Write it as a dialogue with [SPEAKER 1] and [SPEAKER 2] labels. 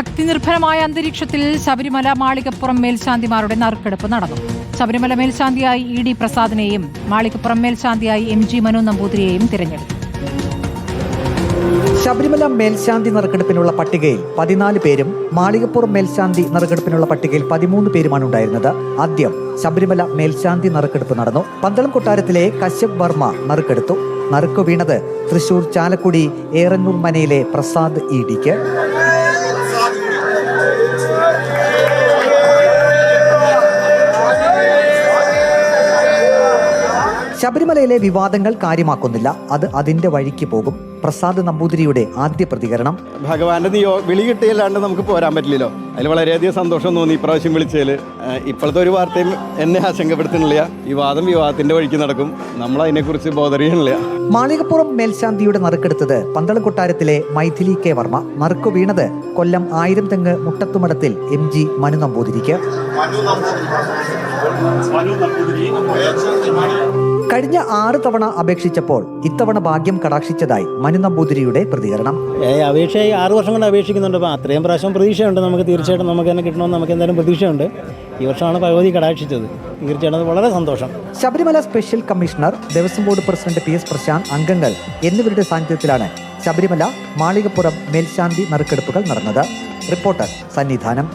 [SPEAKER 1] ഭക്തിനിർഭരമായ അന്തരീക്ഷത്തിൽ ശബരിമല മാളികപ്പുറം മേൽശാന്തിമാരുടെ നറുക്കെടുപ്പ് നടന്നു. ശബരിമല മേൽശാന്തിയായി ഇ ഡി പ്രസാദിനെയും മാളികപ്പുറം മേൽശാന്തിയായി എം ജി മനു നമ്പൂതിരിയെയും തിരഞ്ഞെടുത്തു.
[SPEAKER 2] ശബരിമല മേൽശാന്തി നറുക്കെടുപ്പിനുള്ള പട്ടികയിൽ പതിനാല് പേരും മാളികപ്പുറം മേൽശാന്തി നറുക്കെടുപ്പിനുള്ള പട്ടികയിൽ പതിമൂന്ന് പേരുമാണ് ഉണ്ടായിരുന്നത്. ആദ്യം ശബരിമല മേൽശാന്തി നറുക്കെടുപ്പ് നടന്നു. പന്തളം കൊട്ടാരത്തിലെ കശ്യപ് വർമ്മ നറുക്കെടുത്തു. നറുക്ക് വീണത് തൃശൂർ ചാലക്കുടി ഏറന്നൂർ മനയിലെ പ്രസാദ് ഇ ഡിക്ക്. ശബരിമലയിലെ വിവാദങ്ങൾ കാര്യമാക്കുന്നില്ല. അത് അതിന്റെ വഴിക്ക് പോകും. പ്രസാദ് നമ്പൂതിരിയുടെ ആദ്യ പ്രതികരണം.
[SPEAKER 3] ഭഗവാന്റെ നീ വിളി കിട്ടിയല്ലാണ്ട് നമുക്ക് പോരാൻ പറ്റില്ലല്ലോ. അതിൽ വളരെയധികം സന്തോഷം തോന്നി ഇപ്രാവശ്യം വിളിച്ചതിൽ ഇപ്പോഴത്തെ ഒരു വാർത്തയും എന്നെ ആശങ്കപ്പെടുത്തുന്നില്ല. വിവാദം വിവാദത്തിന്റെ വഴിക്ക് നടക്കും. നമ്മൾ അതിനെക്കുറിച്ച് ബോധറിയണില്ല
[SPEAKER 2] മാളികപ്പുറം മേൽശാന്തിയുടെ നറുക്കെടുത്തത് പന്തളം കൊട്ടാരത്തിലെ മൈഥിലി കെ വർമ്മ. നറുക്കു വീണത് കൊല്ലം ആയിരം തെങ്ങ് മുട്ടത്തുമടത്തിൽ എം ജി മനു നമ്പൂതിരിക്ക്. കഴിഞ്ഞ ആറ് തവണ അപേക്ഷിച്ചപ്പോൾ ഇത്തവണ ഭാഗ്യം കടാക്ഷിച്ചതായി മനു നമ്പൂതിരിയുടെ പ്രതികരണം.
[SPEAKER 4] അപേക്ഷ ആറ് വർഷം കൊണ്ട് അപേക്ഷിക്കുന്നുണ്ട്. അപ്പോൾ അത്രയും പ്രാവശ്യം പ്രതീക്ഷയുണ്ട് നമുക്ക്. തീർച്ചയായിട്ടും നമുക്ക് തന്നെ കിട്ടണമെന്ന് നമുക്ക് എന്തായാലും പ്രതീക്ഷയുണ്ട്. ഈ വർഷമാണ് ഭഗവതി കടാക്ഷിച്ചത്. തീർച്ചയായിട്ടും വളരെ സന്തോഷം.
[SPEAKER 2] Sabarimala special commissioner Devaswom board president P S Prashanth അംഗങ്ങൾ എന്നിവരുടെ സാന്നിധ്യത്തിലാണ് ശബരിമല മാളികപ്പുറം മേൽശാന്തി നറുക്കെടുപ്പുകൾ നടന്നത്. റിപ്പോർട്ടർ സന്നിധാനം.